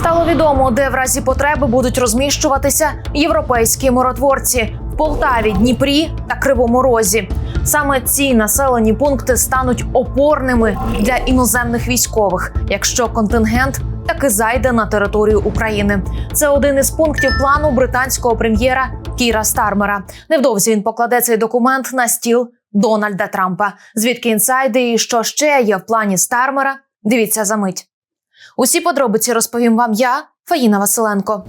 Стало відомо, де в разі потреби будуть розміщуватися європейські миротворці в Полтаві, Дніпрі та Кривому Розі. Саме ці населені пункти стануть опорними для іноземних військових, якщо контингент таки зайде на територію України. Це один із пунктів плану британського прем'єра Кіра Стармера. Невдовзі він покладе цей документ на стіл Дональда Трампа. Звідки інсайди і що ще є в плані Стармера? Дивіться за мить. Усі подробиці розповім вам я, Фаїна Василенко.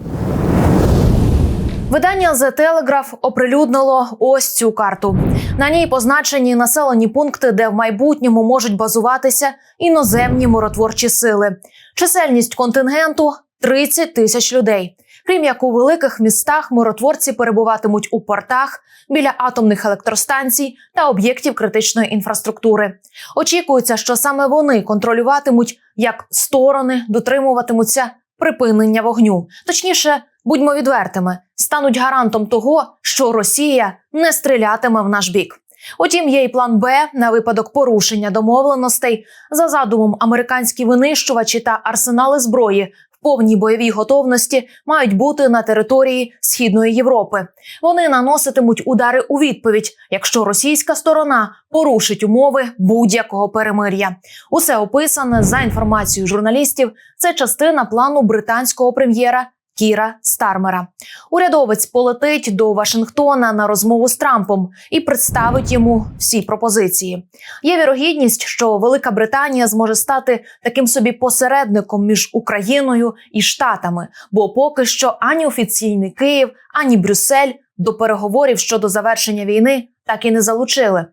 Видання The Telegraph оприлюднило ось цю карту. На ній позначені населені пункти, де в майбутньому можуть базуватися іноземні миротворчі сили. Чисельність контингенту 30 тисяч людей. Крім як у великих містах, миротворці перебуватимуть у портах біля атомних електростанцій та об'єктів критичної інфраструктури. Очікується, що саме вони контролюватимуть, як сторони дотримуватимуться припинення вогню. Точніше, будьмо відвертими, стануть гарантом того, що Росія не стрілятиме в наш бік. Утім, є й план Б на випадок порушення домовленостей. За задумом, американські винищувачі та арсенали зброї повній бойовій готовності мають бути на території східної Європи. Вони наноситимуть удари у відповідь, якщо російська сторона порушить умови будь-якого перемир'я. Усе описане за інформацією журналістів. Це частина плану британського прем'єра. Кіра Стармера урядовець полетить до Вашингтона на розмову з Трампом і представить йому всі пропозиції. Є вірогідність, що Велика Британія зможе стати таким собі посередником між Україною і Штатами, бо поки що ані офіційний Київ, ані Брюссель до переговорів щодо завершення війни так і не залучили.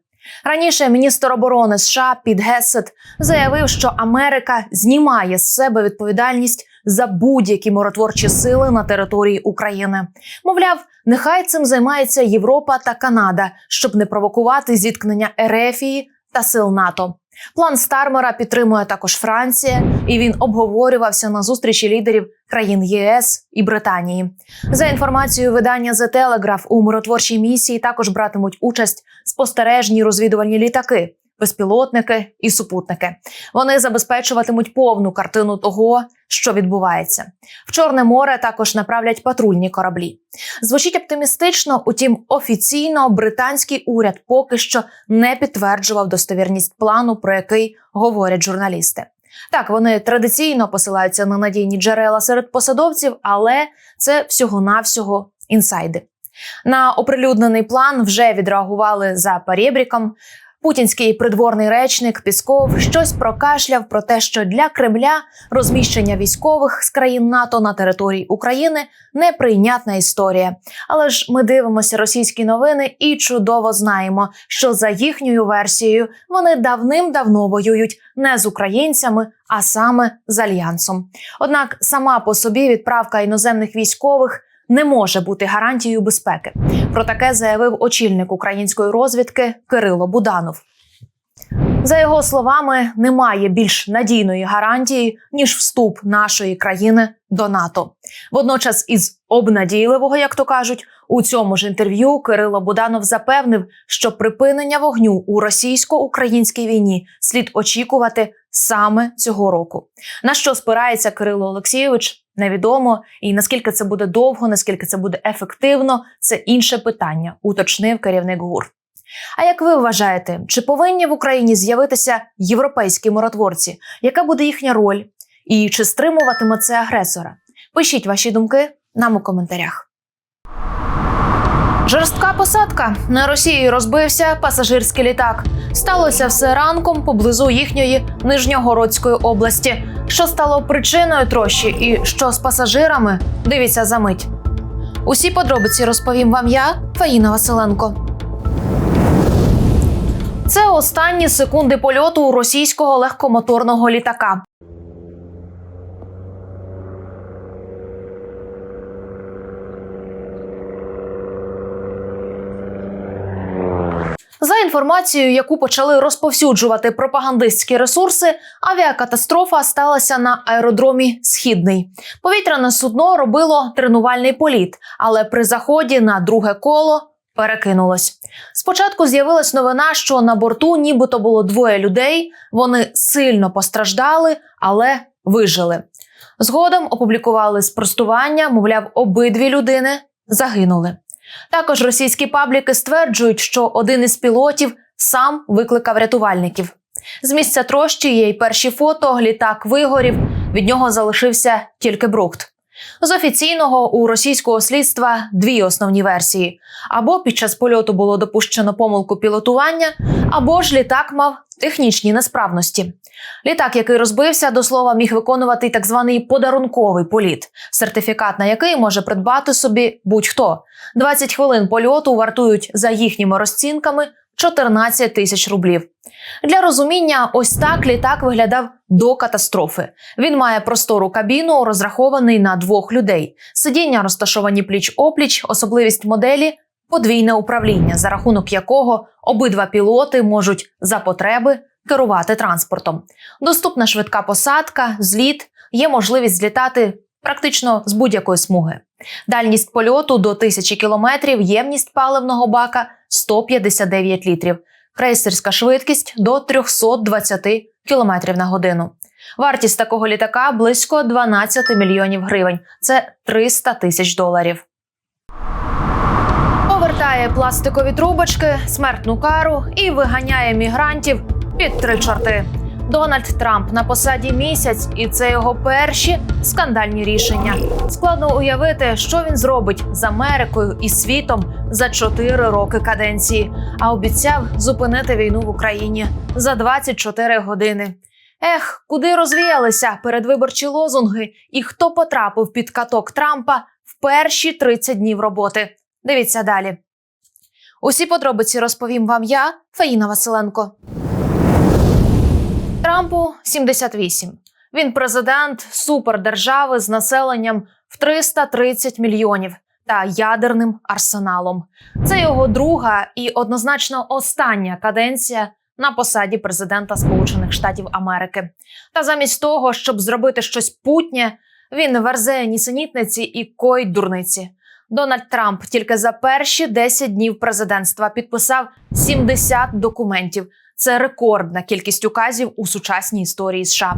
Раніше міністр оборони США Піт Гесет заявив, що Америка знімає з себе відповідальність за будь-які миротворчі сили на території України. Мовляв, нехай цим займається Європа та Канада, щоб не провокувати зіткнення Ерефії та сил НАТО. План Стармера підтримує також Франція, і він обговорювався на зустрічі лідерів країн ЄС і Британії. За інформацією видання The Telegraph, у миротворчій місії також братимуть участь спостережні розвідувальні літаки, безпілотники і супутники. Вони забезпечуватимуть повну картину того, що відбувається. В Чорне море також направлять патрульні кораблі. Звучить оптимістично, утім, офіційно британський уряд поки що не підтверджував достовірність плану, про який говорять журналісти. Так, вони традиційно посилаються на надійні джерела серед посадовців, але це всього-навсього інсайди. На оприлюднений план вже відреагували за перебріком. Путінський придворний речник Пісков щось прокашляв про те, що для Кремля розміщення військових з країн НАТО на території України неприйнятна історія. Але ж ми дивимося російські новини і чудово знаємо, що за їхньою версією вони давним-давно воюють не з українцями, а саме з альянсом. Однак сама по собі відправка іноземних військових не може бути гарантією безпеки. Про таке заявив очільник української розвідки Кирило Буданов. За його словами, немає більш надійної гарантії ніж вступ нашої країни до НАТО. Водночас, із обнадійливого, як то кажуть, у цьому ж інтерв'ю Кирило Буданов запевнив, що припинення вогню у російсько-українській війні слід очікувати саме цього року. На що спирається Кирило Олексійович? Невідомо і наскільки це буде довго, наскільки це буде ефективно, це інше питання, уточнив керівник ГУР. А як ви вважаєте, чи повинні в Україні з'явитися європейські миротворці? Яка буде їхня роль? І чи стримуватиме це агресора? Пишіть ваші думки нам у коментарях. Жорстка посадка на Росії розбився пасажирський літак. Сталося все ранком поблизу їхньої Нижньогородської області. Що стало причиною трощі і що з пасажирами? Дивіться за мить. Усі подробиці розповім вам я, Фаїна Василенко. Це останні секунди польоту російського легкомоторного літака. За інформацією, яку почали розповсюджувати пропагандистські ресурси, авіакатастрофа сталася на аеродромі Східний. Повітряне судно робило тренувальний політ, але при заході на друге коло перекинулось. Спочатку з'явилась новина, що на борту нібито було двоє людей. Вони сильно постраждали, але вижили. Згодом опублікували спростування, мовляв, обидві людини загинули. Також російські пабліки стверджують, що один із пілотів сам викликав рятувальників. З місця трощі є й перші фото, літак вигорів. Від нього залишився тільки брухт. З офіційного у російського слідства дві основні версії: або під час польоту було допущено помилку пілотування, або ж літак мав технічні несправності. Літак, який розбився, до слова, міг виконувати так званий подарунковий політ, сертифікат на який може придбати собі будь-хто. 20 хвилин польоту вартують за їхніми розцінками 14 тисяч рублів. Для розуміння, ось так літак виглядав до катастрофи. Він має простору кабіну, розрахований на двох людей. Сидіння розташовані пліч опліч, особливість моделі подвійне управління, за рахунок якого обидва пілоти можуть за потреби керувати транспортом. Доступна швидка посадка, зліт, є можливість злітати практично з будь-якої смуги. Дальність польоту до тисячі кілометрів, ємність паливного бака 159 літрів, крейсерська швидкість до 320 км на годину. Вартість такого літака близько 12 мільйонів гривень. Це 300 тисяч доларів. Повертає пластикові трубочки, смертну кару і виганяє мігрантів під три чорти. Дональд Трамп на посаді місяць, і це його перші скандальні рішення. Складно уявити, що він зробить з Америкою і світом за чотири роки каденції, а обіцяв зупинити війну в Україні за 24 години. Ех, куди розвіялися передвиборчі лозунги, і хто потрапив під каток Трампа в перші 30 днів роботи? Дивіться далі. Усі подробиці розповім вам я, Фаїна Василенко. Трампу 78. Він президент супердержави з населенням в 330 мільйонів та ядерним арсеналом. Це його друга і однозначно остання каденція на посаді президента Сполучених Штатів Америки. Та замість того, щоб зробити щось путнє, він верзе нісенітниці і коїть дурниці. Дональд Трамп тільки за перші 10 днів президентства підписав 70 документів. Це рекордна кількість указів у сучасній історії США.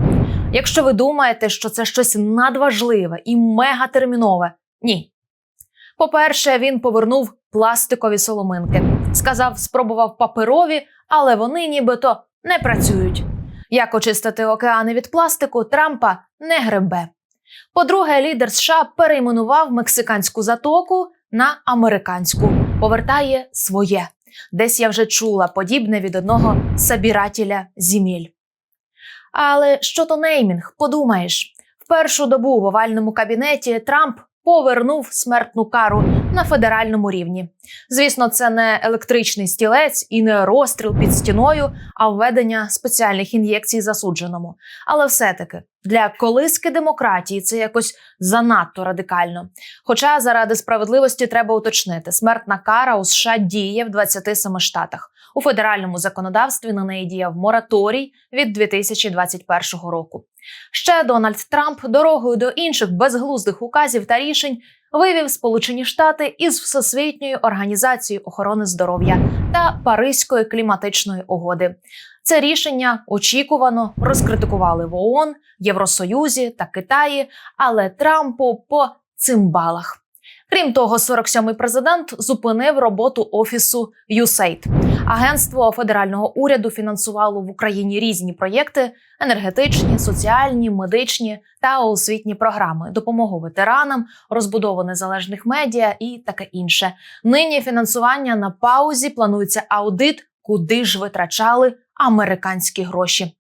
Якщо ви думаєте, що це щось надважливе і мегатермінове, ні. По-перше, він повернув пластикові соломинки. Сказав, спробував паперові, але вони нібито не працюють. Як очистити океани від пластику, Трампа не гребе. По-друге, лідер США перейменував мексиканську затоку на американську, повертає своє. Десь я вже чула подібне від одного собирателя зіміль. Але що то неймінг, подумаєш, в першу добу в овальному кабінеті Трамп повернув смертну кару на федеральному рівні. Звісно, це не електричний стілець і не розстріл під стіною, а введення спеціальних ін'єкцій засудженому. Але все-таки для колиски демократії це якось занадто радикально. Хоча заради справедливості треба уточнити, смертна кара у США діє в 27 штатах. У федеральному законодавстві на неї діяв мораторій від 2021 року. Ще Дональд Трамп дорогою до інших безглуздих указів та рішень вивів Сполучені Штати із Всесвітньої організації охорони здоров'я та Паризької кліматичної угоди. Це рішення очікувано розкритикували в ООН, Євросоюзі та Китаї, але Трампу по цимбалах. Крім того, 47-й президент зупинив роботу офісу USAID. Агентство федерального уряду фінансувало в Україні різні проєкти: енергетичні, соціальні, медичні та освітні програми, допомогу ветеранам, розбудову незалежних медіа і таке інше. Нині фінансування на паузі планується аудит, куди ж витрачали американські гроші.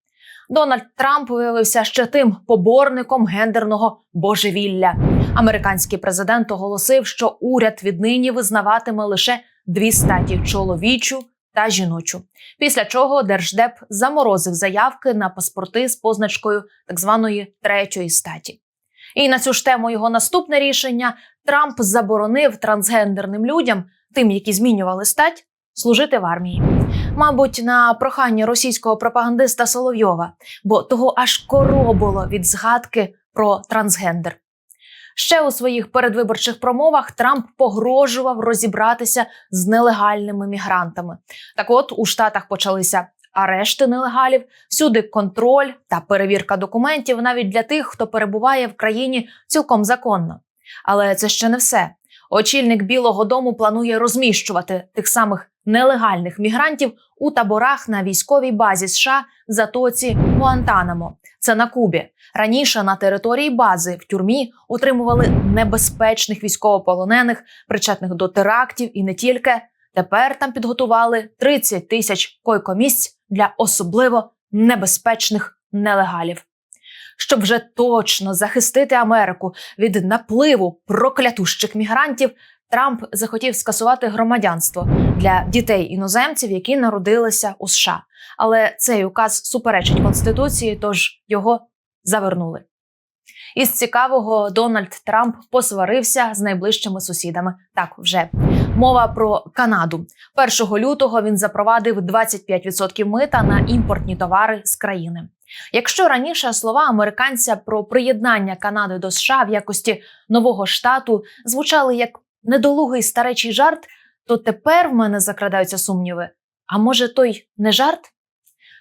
Дональд Трамп виявився ще тим поборником гендерного божевілля. Американський президент оголосив, що уряд віднині визнаватиме лише дві статі чоловічу та жіночу. Після чого держдеп заморозив заявки на паспорти з позначкою так званої третьої статі. І на цю ж тему його наступне рішення Трамп заборонив трансгендерним людям, тим, які змінювали стать, служити в армії. Мабуть, на прохання російського пропагандиста Соловйова, бо того аж коробило від згадки про трансгендер. Ще у своїх передвиборчих промовах Трамп погрожував розібратися з нелегальними мігрантами. Так, от у Штатах почалися арешти нелегалів, всюди контроль та перевірка документів навіть для тих, хто перебуває в країні цілком законно. Але це ще не все. Очільник Білого Дому планує розміщувати тих самих нелегальних мігрантів у таборах на військовій базі США затоці Гуантанамо. Це на Кубі. Раніше на території бази в тюрмі утримували небезпечних військовополонених, причетних до терактів і не тільки. Тепер там підготували 30 тисяч койкомісць для особливо небезпечних нелегалів. Щоб вже точно захистити Америку від напливу проклятущих мігрантів, Трамп захотів скасувати громадянство для дітей іноземців, які народилися у США. Але цей указ суперечить конституції, тож його завернули. Із цікавого Дональд Трамп посварився з найближчими сусідами. Так, вже мова про Канаду. 1 лютого він запровадив 25% мита на імпортні товари з країни. Якщо раніше слова американця про приєднання Канади до США в якості нового штату звучали як недолугий старечий жарт, то тепер в мене закрадаються сумніви. А може, той не жарт?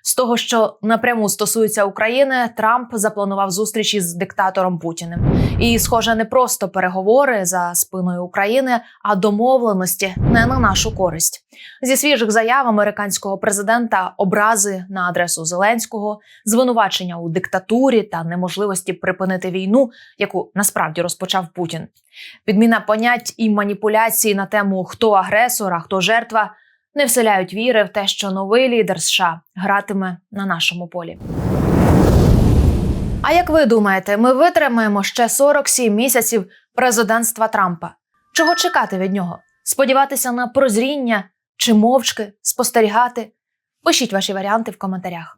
З того, що напряму стосується України, Трамп запланував зустріч із диктатором Путіним. І, схоже, не просто переговори за спиною України, а домовленості не на нашу користь. Зі свіжих заяв американського президента образи на адресу Зеленського, звинувачення у диктатурі та неможливості припинити війну, яку насправді розпочав Путін. Підміна понять і маніпуляції на тему хто агресор, а хто жертва не вселяють віри в те, що новий лідер США гратиме на нашому полі. А як ви думаєте, ми витримаємо ще 47 місяців президентства Трампа? Чого чекати від нього? Сподіватися на прозріння чи мовчки спостерігати? Пишіть ваші варіанти в коментарях.